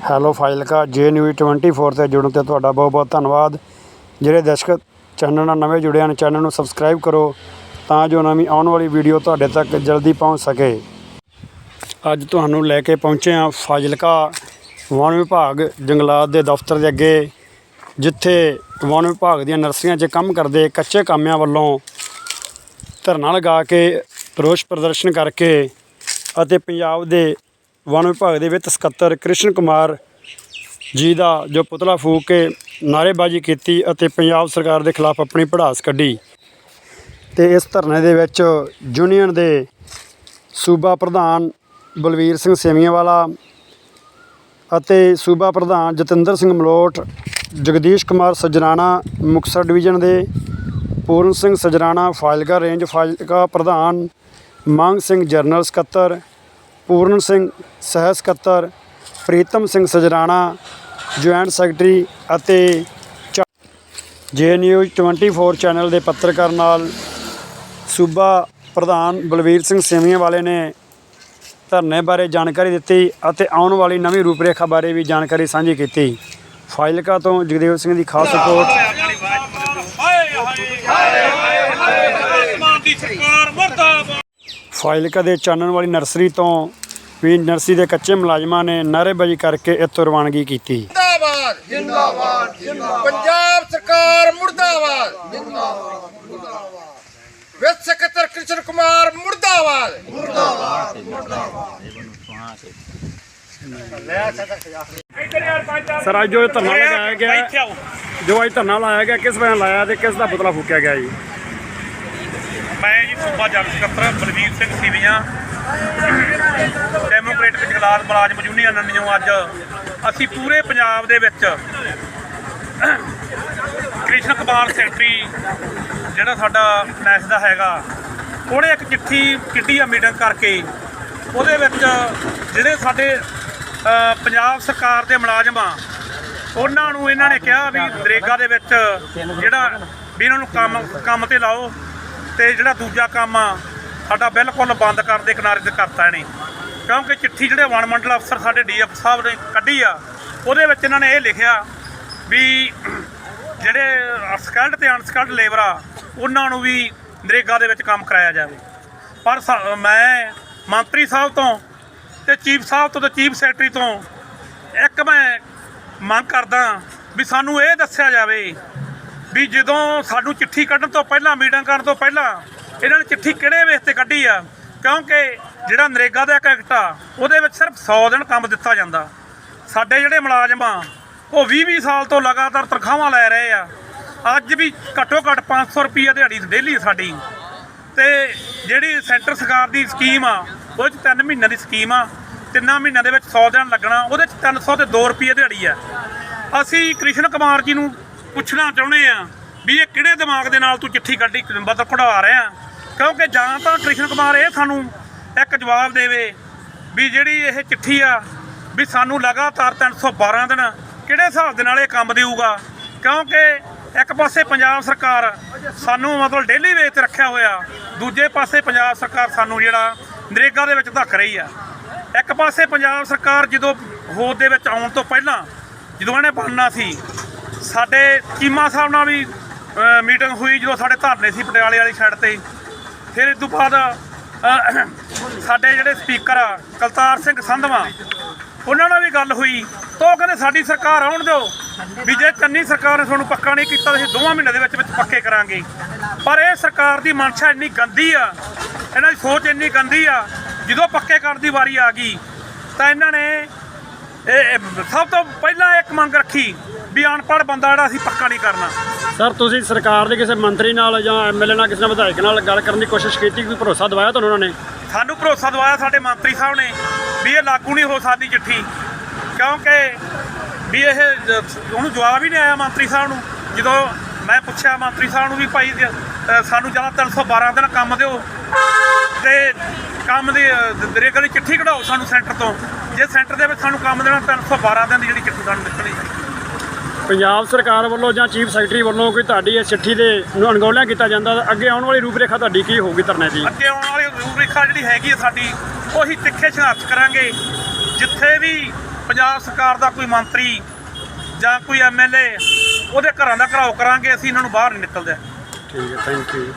Hello ਫਾਈਲਕਾ ਜੇ news 24 ਤੇ ਜੁੜਨ ਤੇ ਤੁਹਾਡਾ ਬਹੁਤ ਬਹੁਤ ਧੰਨਵਾਦ। ਜਿਹੜੇ ਦਰਸ਼ਕ ਚੈਨਲ ਨਾਲ ਨਵੇਂ ਜੁੜੇ ਹਨ ਚੈਨਲ ਨੂੰ ਸਬਸਕ੍ਰਾਈਬ ਕਰੋ ਤਾਂ ਜੋ ਨਵੀਂ ਆਉਣ ਵਾਲੀ ਵੀਡੀਓ ਤੁਹਾਡੇ ਤੱਕ ਜਲਦੀ ਪਹੁੰਚ ਸਕੇ। ਅੱਜ ਤੁਹਾਨੂੰ ਲੈ ਕੇ ਪਹੁੰਚੇ ਹਾਂ ਫਾਜ਼ਿਲਕਾ ਵਣ ਵਿਭਾਗ ਜੰਗਲਾਤ ਦੇ ਦਫ਼ਤਰ ਦੇ ਅੱਗੇ, ਜਿੱਥੇ ਵਣ ਵਿਭਾਗ ਦੀਆਂ ਨਰਸਰੀਆਂ 'ਚ ਕੰਮ ਕਰਦੇ ਕੱਚੇ ਕਾਮਿਆਂ ਵੱਲੋਂ ਧਰਨਾ ਲਗਾ ਕੇ ਰੋਸ ਪ੍ਰਦਰਸ਼ਨ ਕਰਕੇ ਅਤੇ ਪੰਜਾਬ ਦੇ ਵਣ ਵਿਭਾਗ ਦੇ ਵਿੱਤ ਸਕੱਤਰ ਕ੍ਰਿਸ਼ਨ ਕੁਮਾਰ ਜੀ ਦਾ ਜੋ ਪੁਤਲਾ ਫੂਕ ਕੇ ਨਾਅਰੇਬਾਜ਼ੀ ਕੀਤੀ ਅਤੇ ਪੰਜਾਬ ਸਰਕਾਰ ਦੇ ਖਿਲਾਫ ਆਪਣੀ ਪੜਾਸ ਕੱਢੀ। ਤੇ ਇਸ ਧਰਨੇ ਦੇ ਵਿੱਚ ਯੂਨੀਅਨ ਦੇ ਸੂਬਾ ਪ੍ਰਧਾਨ ਬਲਵੀਰ ਸਿੰਘ ਸੇਮੀਆਂਵਾਲਾ ਅਤੇ ਸੂਬਾ ਪ੍ਰਧਾਨ ਜਤਿੰਦਰ ਸਿੰਘ ਮਲੋਟ, ਜਗਦੀਸ਼ ਕੁਮਾਰ ਸਜਰਾਣਾ, ਮੁਕਤਸਰ ਡਿਵੀਜ਼ਨ ਦੇ ਪੂਰਨ ਸਿੰਘ ਸਜਰਾਣਾ, ਫਾਜ਼ਿਲਕਾ ਰੇਂਜ ਫਾਜ਼ਿਲਕਾ ਪ੍ਰਧਾਨ, ਮੰਗ ਸਿੰਘ ਜਰਨਲ ਸਕੱਤਰ ਪੂਰਨ ਸਿੰਘ ਸਹਿ ਸਕੱਤਰ, ਪ੍ਰੀਤਮ ਸਿੰਘ ਸਜਰਾਣਾ, ਜੁਆਇੰਟ ਸੈਕਟਰੀ ਅਤੇ ਜੇ ਨਿਊਜ਼ 24 ਚੈਨਲ ਦੇ ਪੱਤਰਕਾਰ ਨਾਲ ਸੂਬਾ ਪ੍ਰਧਾਨ ਬਲਵੀਰ ਸਿੰਘ ਸੇਮੀਆਂ ਵਾਲੇ ਨੇ ਧਰਨੇ ਬਾਰੇ ਜਾਣਕਾਰੀ ਦਿੱਤੀ ਅਤੇ ਆਉਣ ਵਾਲੀ ਨਵੀਂ ਰੂਪਰੇਖਾ ਬਾਰੇ ਵੀ ਜਾਣਕਾਰੀ ਸਾਂਝੀ ਕੀਤੀ। ਫਾਈਲਕਾ ਤੋਂ ਜਗਦੇਵ ਸਿੰਘ ਦੀ ਖਾਸ ਰਿਪੋਰਟ। ਫਾਈਲਕਾ ਦੇ ਚਾਨਣ ਵਾਲੀ ਨਰਸਰੀ ਤੋਂ ਵੀ ਨਰਸਰੀ ਦੇ ਕੱਚੇ ਮੁਲਾਜ਼ਮਾਂ ਨੇ ਨਾਅਰੇਬਾਜ਼ੀ ਕਰਕੇ ਇੱਥੋਂ ਰਵਾਨਗੀ ਕੀਤੀ। ਜਿੰਦਾਬਾਦ। ਜਿੰਦਾਬਾਦ ਜਿੰਦਾਬਾਦ। ਪੰਜਾਬ ਸਰਕਾਰ ਮੁਰਦਾਬਾਦ। ਜਿੰਦਾਬਾਦ ਮੁਰਦਾਬਾਦ ਵਿੱਤ ਸਕੱਤਰ ਕ੍ਰਿਸ਼ਨ ਕੁਮਾਰ ਮੁਰਦਾਬਾਦ। ਪੰਜ ਆ ਸਰ ਅੱਜ ਜੋ ਧਰਨਾ ਲਗਾਇਆ ਗਿਆ ਜੋ ਅੱਜ ਧਰਨਾ ਲਾਇਆ ਗਿਆ ਕਿਸ ਵਜ੍ਹਾ ਲਾਇਆ ਤੇ ਕਿਸ ਦਾ ਪੁਤਲਾ ਫੂਕਿਆ ਗਿਆ ਜੀ? ਮੈਂ ਜੀ ਸੂਬਾ ਜਨ ਸਕੱਤਰ ਬਲਵੀਰ ਸਿੰਘ ਸੀਵੀਆਂ। ਡੈਮੋਕ੍ਰੇਟਿਕ ਜਗਲਾਤ ਮੁਲਾਜ਼ਮ ਯੂਨੀਅਨ ਨੂੰ ਅੱਜ। ਅਸੀਂ ਪੂਰੇ ਪੰਜਾਬ ਦੇ ਵਿੱਚ ਕ੍ਰਿਸ਼ਨ ਕੁਮਾਰ ਸੈਕਟਰੀ, ਜਿਹੜਾ ਸਾਡਾ ਨੈਸ ਦਾ ਹੈਗਾ, ਉਹਨੇ ਇੱਕ ਚਿੱਠੀ ਕਿੱਡੀ ਆ ਮੀਟਿੰਗ ਕਰਕੇ, ਉਹਦੇ ਵਿੱਚ ਜਿਹੜੇ ਸਾਡੇ ਪੰਜਾਬ ਸਰਕਾਰ ਦੇ ਮੁਲਾਜ਼ਮ ਆ, ਉਹਨਾਂ ਨੂੰ ਇਹਨਾਂ ਨੇ ਕਿਹਾ ਵੀ ਦਰੇਗਾ ਦੇ ਵਿੱਚ ਜਿਹੜਾ ਵੀ ਇਹਨਾਂ ਨੂੰ ਕੰਮ ਕੰਮ ਤੇ ਲਾਓ, ਤੇ ਜਿਹੜਾ ਦੂਜਾ ਕੰਮ ਆ ਸਾਡਾ ਬਿਲਕੁਲ ਬੰਦ ਕਰਨ ਦੇ, ਕਿਨਾਰੇ ਤੇ ਕਰਤਾ ਇਹਨੇ। ਕਿਉਂਕਿ ਚਿੱਠੀ ਜਿਹੜੇ ਵਣ ਮੰਡਲ ਅਫਸਰ ਸਾਡੇ ਡੀਐਫ ਸਾਹਿਬ ਨੇ ਕੱਢੀ ਆ, ਉਹਦੇ ਵਿੱਚ ਇਹਨਾਂ ਨੇ ਇਹ ਲਿਖਿਆ ਵੀ ਜਿਹੜੇ ਸਕਿਲਡ ਤੇ ਅਨਸਕਿਲਡ ਲੇਬਰ ਆ, ਉਹਨਾਂ ਨੂੰ ਵੀ ਨਰੇਗਾ ਦੇ ਵਿੱਚ ਕੰਮ ਕਰਾਇਆ ਜਾਵੇ। ਪਰ ਸਾ- ਮੈਂ ਮੰਤਰੀ ਸਾਹਿਬ ਤੋਂ ਤੇ ਚੀਫ ਸਾਹਿਬ ਤੋਂ ਤੇ ਚੀਫ ਸੈਕਟਰੀ ਤੋਂ ਇੱਕ ਮੈਂ ਮੰਗ ਕਰਦਾ ਵੀ ਸਾਨੂੰ ਇਹ ਦੱਸਿਆ ਜਾਵੇ ਵੀ ਜਦੋਂ ਸਾਨੂੰ ਚਿੱਠੀ ਕੱਢਣ ਤੋਂ ਪਹਿਲਾਂ, ਮੀਟਿੰਗ ਕਰਨ ਤੋਂ ਪਹਿਲਾਂ ਇਹਨਾਂ ਨੇ ਚਿੱਠੀ ਕਿਹੜੇ ਵੇਸ ਤੇ ਕੱਢੀ ਆ? ਕਿਉਂਕਿ ਜਿਹੜਾ ਨਰੇਗਾ ਦਾ ਇੱਕ ਐਕਟ ਆ, ਉਹਦੇ ਵਿੱਚ ਸਿਰਫ 100 ਦਿਨ ਕੰਮ ਦਿੱਤਾ ਜਾਂਦਾ। ਸਾਡੇ ਜਿਹੜੇ ਮੁਲਾਜ਼ਮ ਆ, ਉਹ 20-20 ਸਾਲ ਤੋਂ ਲਗਾਤਾਰ ਤਨਖਾਹਾਂ ਲੈ ਰਹੇ ਆ। ਅੱਜ ਵੀ ਘੱਟੋ ਘੱਟ 500 ਰੁਪਈਆ ਦਿਹਾੜੀ ਡੇਲੀ ਸਾਡੀ। ਤੇ ਜਿਹੜੀ ਸੈਂਟਰ ਸਰਕਾਰ ਦੀ ਸਕੀਮ ਆ, ਉਹ ਚ 3 ਮਹੀਨਿਆਂ ਦੀ ਸਕੀਮ ਆ, ਤਿੰਨਾਂ ਮਹੀਨਿਆਂ ਦੇ ਵਿੱਚ 100 ਦਿਨ ਲੱਗਣਾ, ਉਹਦੇ ਚ 300 ਤੇ 2 ਰੁਪਏ ਦਿਹਾੜੀ ਆ। ਅਸੀਂ ਕ੍ਰਿਸ਼ਨ ਕੁਮਾਰ ਜੀ ਨੂੰ ਪੁੱਛਣਾ ਚਾਹੁੰਦੇ ਆ ਵੀ ਇਹ ਕਿਹੜੇ ਦਿਮਾਗ ਦੇ ਨਾਲ ਤੂੰ ਚਿੱਠੀ ਕੱਢੀ ਬਦਲ ਕਢਵਾ ਰਿਹਾ ਕਿਉਂਕਿ ਜਾਂ ਤਾਂ ਕ੍ਰਿਸ਼ਨ ਕੁਮਾਰ ਇਹ ਸਾਨੂੰ ਇੱਕ ਜਵਾਬ ਦੇਵੇ ਵੀ ਜਿਹੜੀ ਇਹ ਚਿੱਠੀ ਆ, ਵੀ ਸਾਨੂੰ ਲਗਾਤਾਰ 312 ਦਿਨ ਕਿਹੜੇ ਹਿਸਾਬ ਦੇ ਨਾਲ ਇਹ ਕੰਮ ਦੇਊਗਾ? ਕਿਉਂਕਿ ਇੱਕ ਪਾਸੇ ਪੰਜਾਬ ਸਰਕਾਰ ਸਾਨੂੰ ਮਤਲਬ ਡੇਲੀ ਵੇਚ ਤੇ ਰੱਖਿਆ ਹੋਇਆ, ਦੂਜੇ ਪਾਸੇ ਪੰਜਾਬ ਸਰਕਾਰ ਸਾਨੂੰ ਜਿਹੜਾ ਨਰੇਗਾ ਦੇ ਵਿੱਚ ਧੱਕ ਰਹੀ ਆ। ਇੱਕ ਪਾਸੇ ਪੰਜਾਬ ਸਰਕਾਰ ਜਦੋਂ ਹੋਦ ਦੇ ਵਿੱਚ ਆਉਣ ਤੋਂ ਪਹਿਲਾਂ ਜਦੋਂ ਇਹਨੇ ਬਣਨਾ ਸੀ, ਸਾਡੇ ਚੀਮਾ ਸਾਹਿਬ ਨਾਲ ਵੀ ਮੀਟਿੰਗ ਹੋਈ ਜਦੋਂ ਸਾਡੇ ਧਰਨੇ ਸੀ ਪਟਿਆਲੇ ਵਾਲੀ ਸਾਈਡ ਤੇ। ਫਿਰ ਇਸ ਤੋਂ ਬਾਅਦ ਸਾਡੇ ਜਿਹੜੇ ਸਪੀਕਰ ਆ, ਕਲਤਾਰ ਸਿੰਘ ਸੰਧਵਾ, ਉਹਨਾਂ ਨਾਲ ਵੀ ਗੱਲ ਹੋਈ। ਤਾਂ ਉਹ ਕਹਿੰਦੇ, ਸਾਡੀ ਸਰਕਾਰ ਆਉਣ ਦਿਓ। ਵੀ ਜੇ ਚੰਨੀ ਸਰਕਾਰ ਨੇ ਤੁਹਾਨੂੰ ਪੱਕਾ ਨਹੀਂ ਕੀਤਾ, ਤਾਂ ਅਸੀਂ ਦੋਵਾਂ ਮਹੀਨਿਆਂ ਦੇ ਵਿੱਚ ਵਿੱਚ ਪੱਕੇ ਕਰਾਂਗੇ। ਪਰ ਇਹ ਸਰਕਾਰ ਦੀ ਮਨਸ਼ਾ ਇੰਨੀ ਗੰਦੀ ਆ, ਇਹਨਾਂ ਦੀ ਸੋਚ ਇੰਨੀ ਗੰਦੀ ਆ, ਜਦੋਂ ਪੱਕੇ ਕਰਨ ਦੀ ਵਾਰੀ ਆ ਗਈ, ਤਾਂ ਇਹਨਾਂ ਨੇ ਇਹ ਇਹ ਸਭ ਤੋਂ ਪਹਿਲਾਂ ਇੱਕ ਮੰਗ ਰੱਖੀ ਵੀ ਅਨਪੜ੍ਹ ਬੰਦਾ ਜਿਹੜਾ ਅਸੀਂ ਪੱਕਾ ਨਹੀਂ ਕਰਨਾ। ਸਰ ਤੁਸੀਂ ਸਰਕਾਰ ਦੇ ਕਿਸੇ ਮੰਤਰੀ ਨਾਲ ਜਾਂ ਐਮਐਲਏ ਨਾਲ ਕਿਸੇ ਨਾਲ ਵਿਧਾਇਕ ਨਾਲ ਗੱਲ ਕਰਨ ਦੀ ਕੋਸ਼ਿਸ਼ ਕੀਤੀ ਕੋਈ ਭਰੋਸਾ ਦਿਵਾਇਆ ਤੁਹਾਨੂੰ ਉਹਨਾਂ ਨੇ? ਸਾਨੂੰ ਭਰੋਸਾ ਦਵਾਇਆ ਸਾਡੇ ਮੰਤਰੀ ਸਾਹਿਬ ਨੇ ਵੀ ਇਹ ਲਾਗੂ ਨਹੀਂ ਹੋ ਸਕਦੀ ਚਿੱਠੀ ਕਿਉਂਕਿ ਵੀ ਇਹ ਜ- ਉਹਨੂੰ ਜਵਾਬ ਹੀ ਨਹੀਂ ਆਇਆ ਮੰਤਰੀ ਸਾਹਿਬ ਨੂੰ। ਜਦੋਂ ਮੈਂ ਪੁੱਛਿਆ ਮੰਤਰੀ ਸਾਹਿਬ ਨੂੰ ਵੀ ਭਾਈ ਜੀ, ਅ, ਸਾਨੂੰ ਜ਼ਿਆਦਾ 312 ਦਿਨ ਕੰਮ ਦਿਓ ਤੇ ਕੰਮ ਦੀ ਦਰੇਗਾ ਦੀ ਚਿੱਠੀ ਕਢਾਓ ਸਾਨੂੰ ਸੈਂਟਰ ਤੋਂ। ਜੇ ਸੈਂਟਰ ਦੇ ਵਿੱਚ ਸਾਨੂੰ ਕੰਮ ਦੇਣਾ 312 ਦਿਨ ਦੀ ਜਿਹੜੀ ਚਿੱਠੀ ਸਾਨੂੰ ਨਿਕਲੀ ਪੰਜਾਬ ਸਰਕਾਰ ਵੱਲੋਂ ਜਾਂ ਚੀਫ ਸੈਕਟਰੀ ਵੱਲੋਂ ਕੋਈ ਤੁਹਾਡੀ ਇਸ ਚਿੱਠੀ ਦੇ ਨੂੰ ਅਣਗੌਲਿਆ ਕੀਤਾ ਜਾਂਦਾ ਤਾਂ ਅੱਗੇ ਆਉਣ ਵਾਲੀ ਰੂਪਰੇਖਾ ਤੁਹਾਡੀ ਕੀ ਹੋਊਗੀ ਧਰਨੇ ਦੀ? ਅੱਗੇ ਆਉਣ ਵਾਲੀ ਰੂਪਰੇਖਾ ਜਿਹੜੀ ਹੈਗੀ ਹੈ ਸਾਡੀ ਉਹੀ ਤਿੱਖੇ ਸੰਘਰਸ਼ ਕਰਾਂਗੇ। ਜਿੱਥੇ ਵੀ ਪੰਜਾਬ ਸਰਕਾਰ ਦਾ ਕੋਈ ਮੰਤਰੀ ਜਾਂ ਕੋਈ ਐਮਐਲਏ ਉਹਦੇ ਘਰਾਂ ਦਾ ਘਰਾਓ ਕਰਾਂਗੇ ਅਸੀਂ ਇਹਨਾਂ ਨੂੰ ਬਾਹਰ ਨਹੀਂ ਨਿਕਲਦੇ। ਠੀਕ ਹੈ ਥੈਂਕ ਯੂ